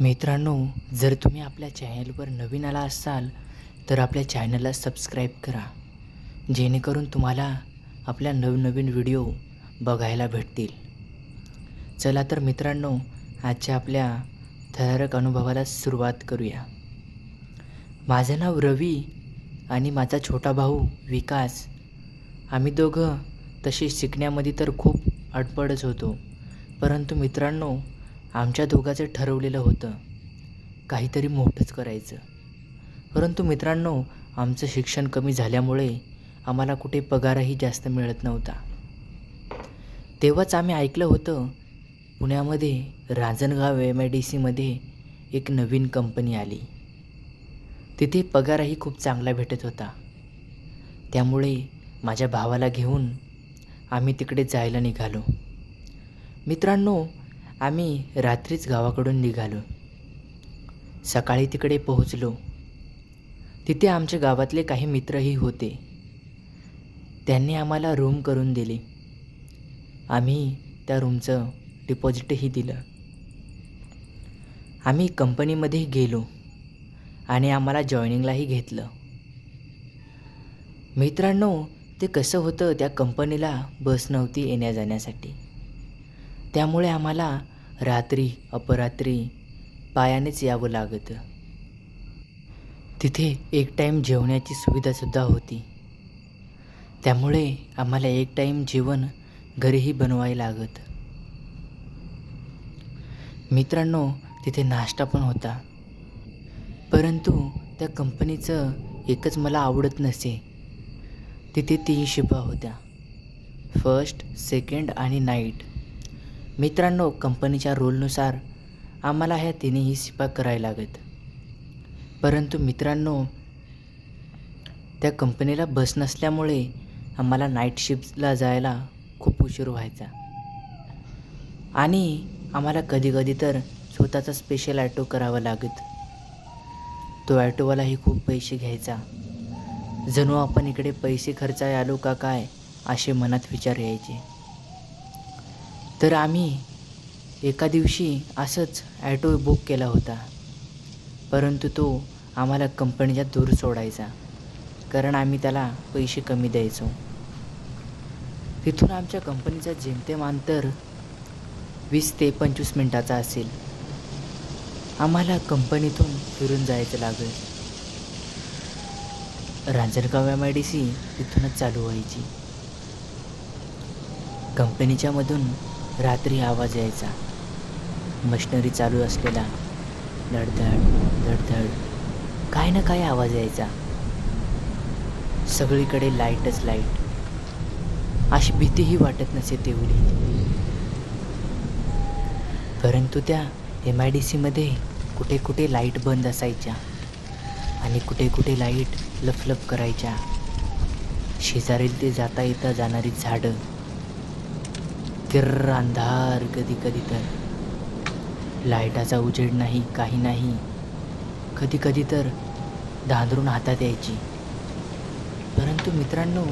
मित्रांनो जर तुम्ही आपल्या चॅनलवर नवीन आला असाल तर आपल्या चॅनलला सबस्क्राईब करा. जेणेकरून तुम्हाला आपल्या नवनवीन व्हिडिओ बघायला भेटतील. चला तर मित्रांनो आजच्या आपल्या थरारक अनुभवाला सुरुवात करूया. माझं नाव रवी आणि माझा छोटा भाऊ विकास. आम्ही दोघं तसे शिकण्यामध्ये तर खूप अडपडच होतो. परंतु मित्रांनो आमच्या दोघाचं ठरवलेलं होतं. काहीतरी मोठंच करायचं. परंतु मित्रांनो आमचं शिक्षण कमी झाल्यामुळे आम्हाला कुठे पगारही जास्त मिळत नव्हता. तेव्हाच आम्ही ऐकलं होतं पुण्यामध्ये रांजणगाव एम आय डी सीमध्ये एक नवीन कंपनी आली. तिथे पगारही खूप चांगला भेटत होता. त्यामुळे माझ्या भावाला घेऊन आम्ही तिकडे जायला निघालो. मित्रांनो आम्ही रात्रीच गावाकडून निघालो. सकाळी तिकडे पोहोचलो. तिथे आमच्या गावातले काही मित्रही होते. त्यांनी आम्हाला रूम करून दिली. आम्ही त्या रूमचं डिपॉझिटही दिलं. आम्ही कंपनीमध्ये गेलो आणि आम्हाला जॉईनिंगलाही घेतलं. मित्रांनो ते कसं होतं त्या कंपनीला बस नव्हती येण्या जाण्यासाठी त्यामुळे आम्हाला रात्री अपरात्री पायानेच यावं लागतं. तिथे एक टाईम जेवण्याची सुविधासुद्धा होती. त्यामुळे आम्हाला एक टाईम जेवण घरीही बनवायला लागत. मित्रांनो तिथे नाश्ता पण होता. परंतु त्या कंपनीचं एकच मला आवडत नसे. तिथे तीन शिपा होत्या. फर्स्ट सेकंड आणि नाईट मित्रांनो कंपनीच्या रूलनुसार आम्हाला ह्या तिन्ही शिपा करायला लागत. परंतु मित्रांनो त्या कंपनीला बस नसल्यामुळे आम्हाला नाईट शिफ्टला जायला खूप उशीर व्हायचा. आणि आम्हाला कधीकधी तर स्वतःचा स्पेशल ॲटो करावा लागत. तो ॲटोवालाही खूप पैसे घ्यायचा. जणू आपण इकडे पैसे खर्चाय आलो का काय असे मनात विचार यायचे. तर आम्ही एका दिवशी असंच ॲटो बुक केला होता. परंतु तो आम्हाला कंपनीच्या दूर सोडायचा कारण आम्ही त्याला पैसे कमी द्यायचो. तिथून आमच्या कंपनीचा जेमतेम अंतर वीस ते पंचवीस मिनटाचा असेल. आम्हाला कंपनीतून फिरून जायचं लागेल. Ranjangaon M I D C तिथूनच चालू व्हायची. कंपनीच्यामधून रात्री आवाज यायचा. मशिनरी चालू असलेला. धडधड धडधड. काय ना काय आवाज यायचा. सगळीकडे लाईटच लाइट. अशी भीतीही वाटत नसे तेवढी. परंतु त्या एम आय डी सीमध्ये कुठे कुठे लाइट बंद असायच्या. आणि कुठे कुठे लाइट लफलफ करायच्या. शेजारील ते जाता येता जाणारी झाडं. किर्र अंधार कधी कधी तर. लाईटाचा उजेड नाही काही नाही. कधी कधी तर धांदरून हातात यायची. परंतु मित्रांनो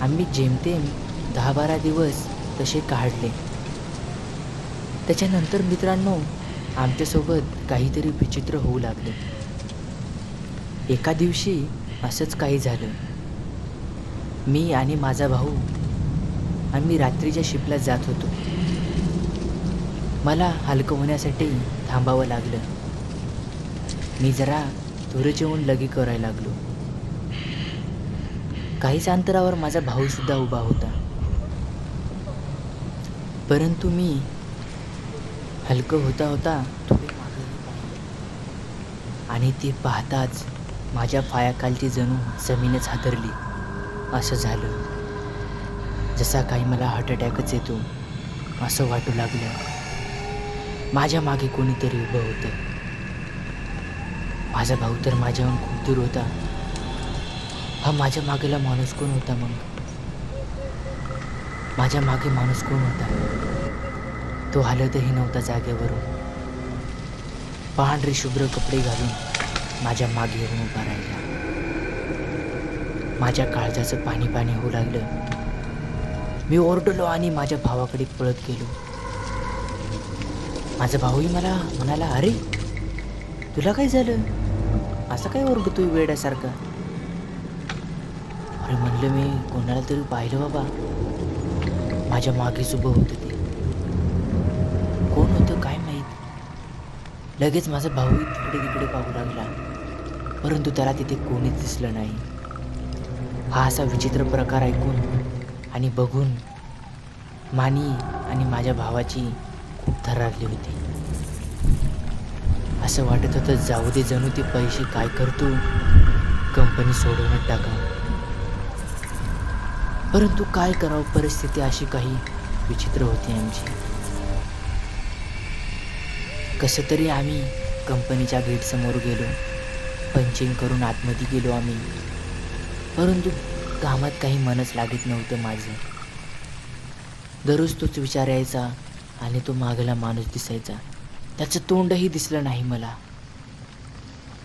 आम्ही जेमतेम दहा बारा दिवस तसे काढले. त्याच्यानंतर मित्रांनो आमच्यासोबत काहीतरी विचित्र होऊ लागले. एका दिवशी असंच काही झालं. मी आणि माझा भाऊ आम्ही रात्रीच्या शिपला जात होतो. मला हलकं होण्यासाठी थांबावं लागलं. मी जरा धुरं जेवून लगी करायला लागलो. काहीच अंतरावर माझा भाऊसुद्धा उभा होता. परंतु मी हलकं होता होता थोडे आणि ते पाहताच माझ्या पायाखालची जणू जमीनच हादरली असं झालं. जसा काही मला हार्ट अटॅकच येतो असं वाटू लागलं. माझ्या मागे कोणीतरी उभं होतं. माझा भाऊ तर माझ्याहून खूप दूर होता. हा माझ्या मागेला माणूस कोण होता मग? माझ्या मागे माणूस कोण होता? तो हलतही नव्हता जागेवरून. पांढरे शुभ्र कपडे घालून माझ्या मागे येऊन उभा राहिला. माझ्या काळजाचं पाणी पाणी होऊ लागलं. मी ओरडलो आणि माझ्या भावाकडे पळत गेलो. माझा भाऊही मला म्हणाला अरे तुला काय झालं? असं काय ओरडतोय वेड्यासारखा? अरे म्हणलं मी कोणाला तरी पाहिलं बाबा. माझ्या मागेच उभं होतं ते. कोण होतं काय माहीत? लगेच माझा भाऊही तिकडे तिकडे पाहू लागला. परंतु त्याला तिथे कोणीच दिसलं नाही. हा असा विचित्र प्रकार ऐकून आणि बघून मानी आणि माझ्या भावाची खूप थरारली होती. असं वाटत होतं जाऊ दे जणू ते पैसे काय करतो? कंपनी सोडूनच टाका. परंतु काय करावं परिस्थिती अशी काही विचित्र होती आमची. कसं तरी आम्ही कंपनीच्या गेटसमोर गेलो पंचिंग करून आतमध्ये गेलो आम्ही. परंतु कामात काही मनच लागत नव्हतं माझं. दररोज तोच विचार यायचा आणि तो मागला माणूस दिसायचा. त्याचं तोंडही दिसलं नाही मला.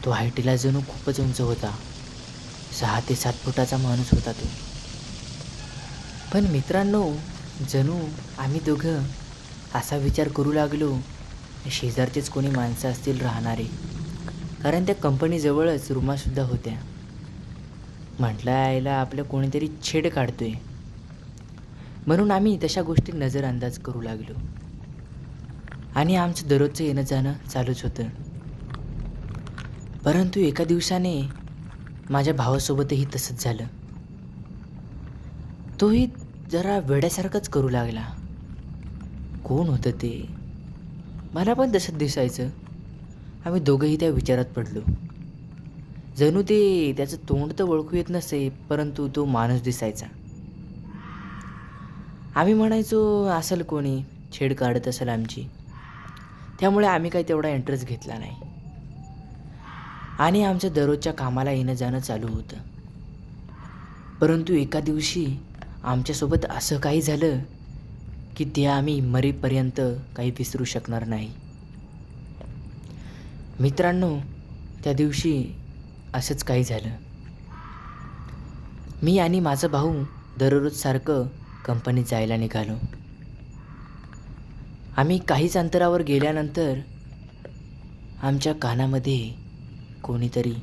तो हायटीला जणू खूपच उंच होता. सहा ते सात फुटाचा माणूस होता तो. पण मित्रांनो जणू आम्ही दोघं असा विचार करू लागलो शेजारचेच कोणी माणसं असतील राहणारे. कारण त्या कंपनीजवळच रूमासुद्धा होत्या. म्हटलं आईला आपलं कोणीतरी छेड काढतोय. म्हणून आम्ही तशा गोष्टी नजरअंदाज करू लागलो. आणि आमचं दररोजचं येणं जाणं चालूच होतं. परंतु एका दिवसाने माझ्या भावासोबतही तसंच झालं. तोही जरा वेड्यासारखंच करू लागला. कोण होतं ते? मला पण तसंच दिसायचं. आम्ही दोघंही त्या विचारात पडलो. जणू ते त्याचं तोंड तर ओळखू येत नसे परंतु तो माणूस दिसायचा. आम्ही म्हणायचो असेल कोणी? छेड काढत असेल आमची. त्यामुळे आम्ही काही तेवढा इंटरेस्ट घेतला नाही. आणि आमच्या दररोजच्या कामाला येणं जाणं चालू होतं. परंतु एका दिवशी आमच्यासोबत असं काही झालं की ते आम्ही मरेपर्यंत काही विसरू शकणार नाही. मित्रांनो त्या दिवशी असंच काही झालं. मी आणि माझा भाऊ दररोज सारखं कंपनीत जायला निघालो. आम्ही काहीच अंतरावर गेल्यानंतर आमच्या कानामध्ये कोणीतरी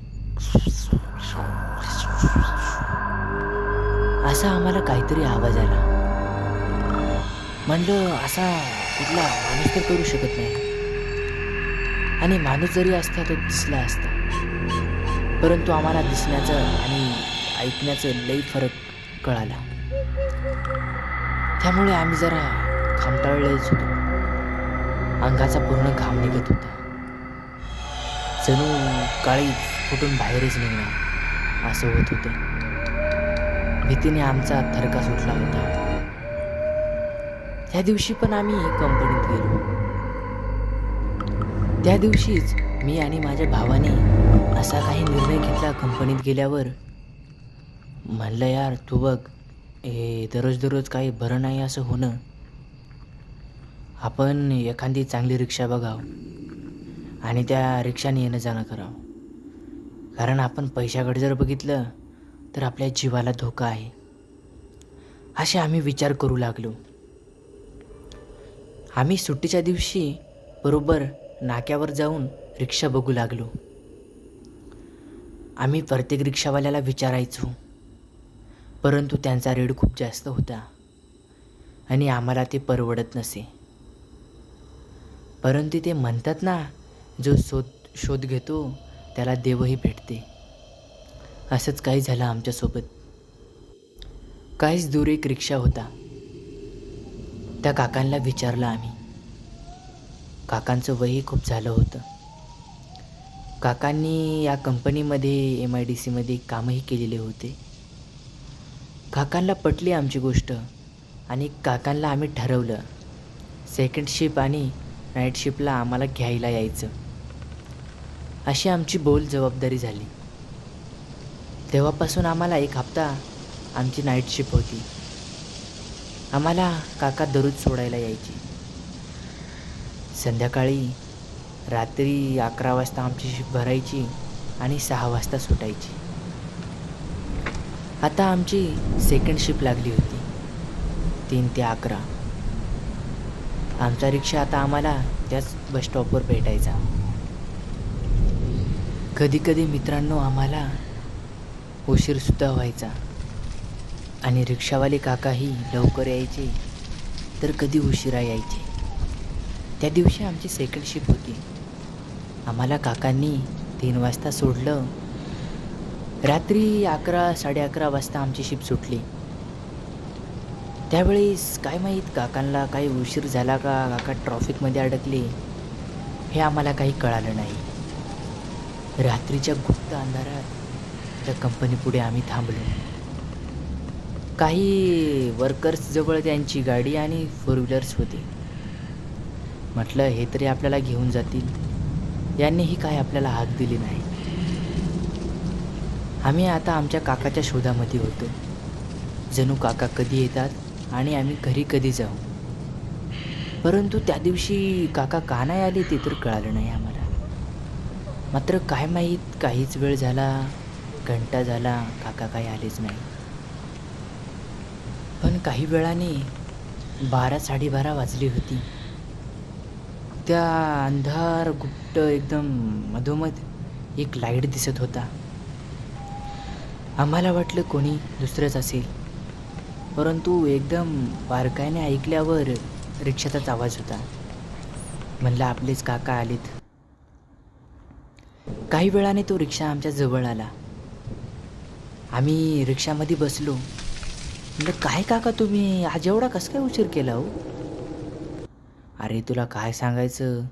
असा आम्हाला काहीतरी आवाज आला. म्हणलं असा कुठला माणूस तर करू शकत नाही. आणि माणूस जरी असता तो दिसला असता. परंतु आम्हाला दिसण्याचं आणि ऐकण्याचं लई फरक कळाला. त्यामुळे आम्ही जरा खामटाळलेच होतो. अंगाचा पूर्ण घाम निघत होता. जणू काळी फुटून बाहेरच निघणार असं होत होतं. भीतीने आमचा थरका सुटला होता. त्या दिवशी पण आम्ही कंपनीत गेलो. त्या दिवशीच मी आणि माझ्या भावाने असा काही निर्णय घेतला कंपनीत गेल्यावर. म्हणलं यार तू बघ हे दररोज दररोज काही बरं नाही असं होणं. आपण एखादी चांगली रिक्षा बघावं आणि त्या रिक्षाने येणं जाणं करावं. कारण आपण पैशाकडे जर बघितलं तर आपल्या जीवाला धोका आहे. असे आम्ही विचार करू लागलो. आम्ही सुट्टीच्या दिवशी बरोबर नाक्यावर जाऊन रिक्षा बघू लागलो. आम्ही प्रत्येक रिक्षावाल्याला विचारायचो. परंतु त्यांचा रेड खूप जास्त होता. आणि आम्हाला ते परवडत नसे. परंतु ते म्हणतात ना जो शोध शोध घेतो त्याला देवही भेटते. असंच काही झालं आमच्यासोबत काहीच दूर एक रिक्षा होता. त्या काकांना विचारलं आम्ही. काकांचं वयही खूप झालं होतं. काकांनी या कंपनीमध्ये एम आय डी सीमध्ये कामही केलेले होते. काकांना पटली आमची गोष्ट आणि काकांना आम्ही ठरवलं. सेकंड शिप आणि नाईट शिपला आम्हाला घ्यायला यायचं. अशी आमची बोल जबाबदारी झाली. तेव्हापासून आम्हाला एक हप्ता आमची नाईट शिप होती. आम्हाला काका दररोज सोडायला यायची. संध्याकाळी रात्री अकरा वाजता आमची शिप भरायची आणि सहा वाजता सुटायची. आता आमची सेकंड शिप लागली होती. तीन ते अकरा. आमचा रिक्षा आता आम्हाला त्याच बस स्टॉपवर भेटायचा. कधी कधी मित्रांनो आम्हाला उशीरसुद्धा व्हायचा. आणि रिक्षावाले काकाही लवकर यायचे तर कधी उशिरा यायचे. त्या दिवशी आमची सेकंड शिप होती. आम्हाला काकांनी तीन वाजता सोडलं. रात्री अकरा साडे अकरा वाजता आमची शिप सुटली. त्यावेळेस काय माहीत काकांना काही उशीर झाला का काका ट्रॉफिकमध्ये अडकले हे आम्हाला काही कळालं नाही. रात्रीच्या गुप्त अंधारात त्या कंपनीपुढे आम्ही थांबलो. काही वर्कर्सजवळ त्यांची गाडी आणि फोर व्हीलर्स होती. म्हटलं हे तरी आपल्याला घेऊन जातील. यांनीही काय आपल्याला हाक दिली नाही. आम्ही आता आमच्या काकाच्या शोधामध्ये होतो. जणू काका कधी येतात आणि आम्ही घरी कधी जाऊ. परंतु त्या दिवशी काका का नाही आले ते तर कळालं नाही आम्हाला. मात्र काय माहीत काहीच वेळ झाला घंटा झाला काका काही आलेच नाही. पण काही वेळाने बारा साडेबारा वाजली होती. त्या अंधार गुप्त एकदम मधोमध. एक लाइट दिसत होता. आम्हाला वाटलं कोणी दुसरंच असेल. परंतु एकदम बारकाईने ऐकल्यावर रिक्षाचाच आवाज होता. म्हणलं आपलेच काका आलेत. काही वेळाने तो रिक्षा आमच्या जवळ आला. आम्ही रिक्षामध्ये बसलो. म्हणलं काय काका तुम्ही? आज एवढा कसं काय उशीर केला हो? अरे तुला काय सांगायचं?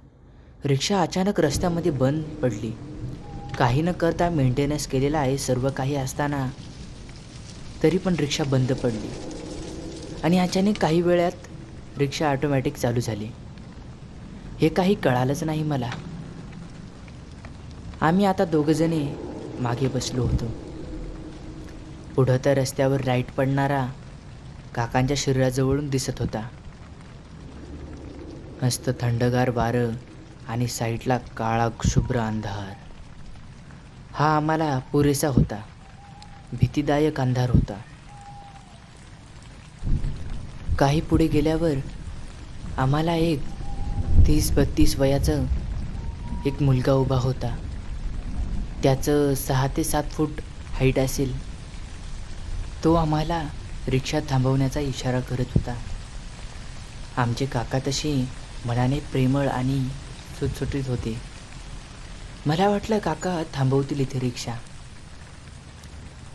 रिक्षा अचानक रस्त्यामध्ये बंद पडली. काही न करता मेंटेनन्स केलेला आहे सर्व काही असताना. तरी पण रिक्षा बंद पडली. आणि अचानक काही वेळात रिक्षा ऑटोमॅटिक चालू झाली. हे काही कळालंच नाही मला. आम्ही आता दोघंजणे मागे बसलो होतो. पुढं तर रस्त्यावर लाइट पडणारा काकांच्या शरीराजवळून दिसत होता. मस्त थंडगार वारं आणि साईडला काळा शुभ्र अंधार. हा आम्हाला पुरेसा होता. भीतीदायक अंधार होता. काही पुढे गेल्यावर आम्हाला एक तीस बत्तीस वयाचं एक मुलगा उभा होता. त्याचं सहा ते सात फूट हाईट असेल. तो आम्हाला रिक्षा थांबवण्याचा इशारा करत होता. आमचे काका तशी मनाने प्रेमळ आणि सुटसुटीत होते. मला वाटलं काका थांबवतील इथे रिक्षा.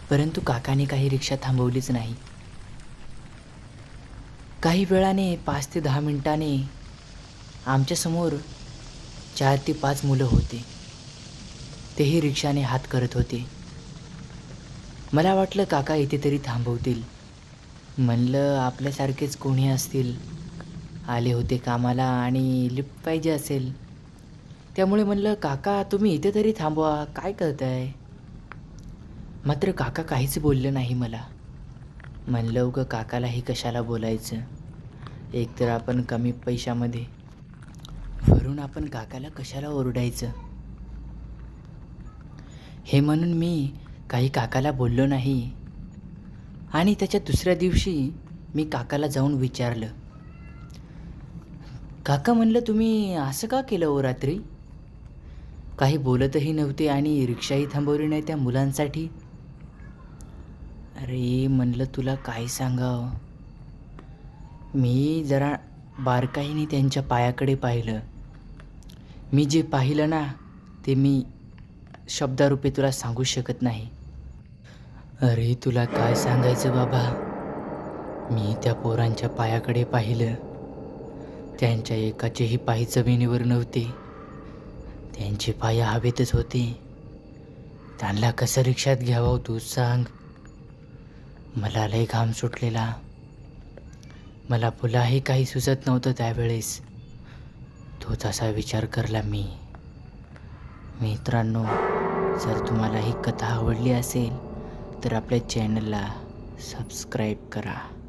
परंतु काकाने काही रिक्षा थांबवलीच नाही. काही वेळाने पाच ते दहा मिनिटाने आमच्यासमोर चार ते पाच मुलं होते. तेही रिक्षाने हात करत होते. मला वाटलं काका इथे तरी थांबवतील. म्हणलं आपल्यासारखेच कोणी असतील? आले होते कामाला आणि लिफ्ट पाहिजे असेल. त्यामुळे म्हणलं काका तुम्ही इथे तरी थांबवा. काय करताय? मात्र काका काहीच बोललं नाही मला. म्हणलं उगं काकालाही कशाला बोलायचं? एकतर आपण कमी पैशामध्ये वरून आपण काकाला कशाला ओरडायचं? हे म्हणून मी काही काकाला बोललो नाही. आणि त्याच्या दुसऱ्या दिवशी मी काकाला जाऊन विचारलं. काका म्हणलं तुम्ही असं का केलं ओ रात्री? काही बोलतही नव्हते आणि रिक्षाही थांबवली नाही त्या मुलांसाठी. अरे म्हणलं तुला काय सांगावं? मी जरा बारकाईने त्यांच्या पायाकडे पाहिलं. मी जे पाहिलं ना ते मी शब्दारूपे तुला सांगू शकत नाही. अरे तुला काय सांगायचं बाबा? मी त्या पोरांच्या पायाकडे पाहिलं. त्यांच्या एकाचेही पाय जमिनीवर नव्हते. त्यांचे पाय हवेतच होते. त्यांना कसं रिक्षात घ्यावं तू सांग. मला लय घाम सुटलेला. मला पुलाही काही सुचत नव्हतं त्यावेळेस. तोच असा विचार करला मी. मित्रांनो जर तुम्हाला ही कथा आवडली असेल तर आपल्या चॅनलला सबस्क्राईब करा.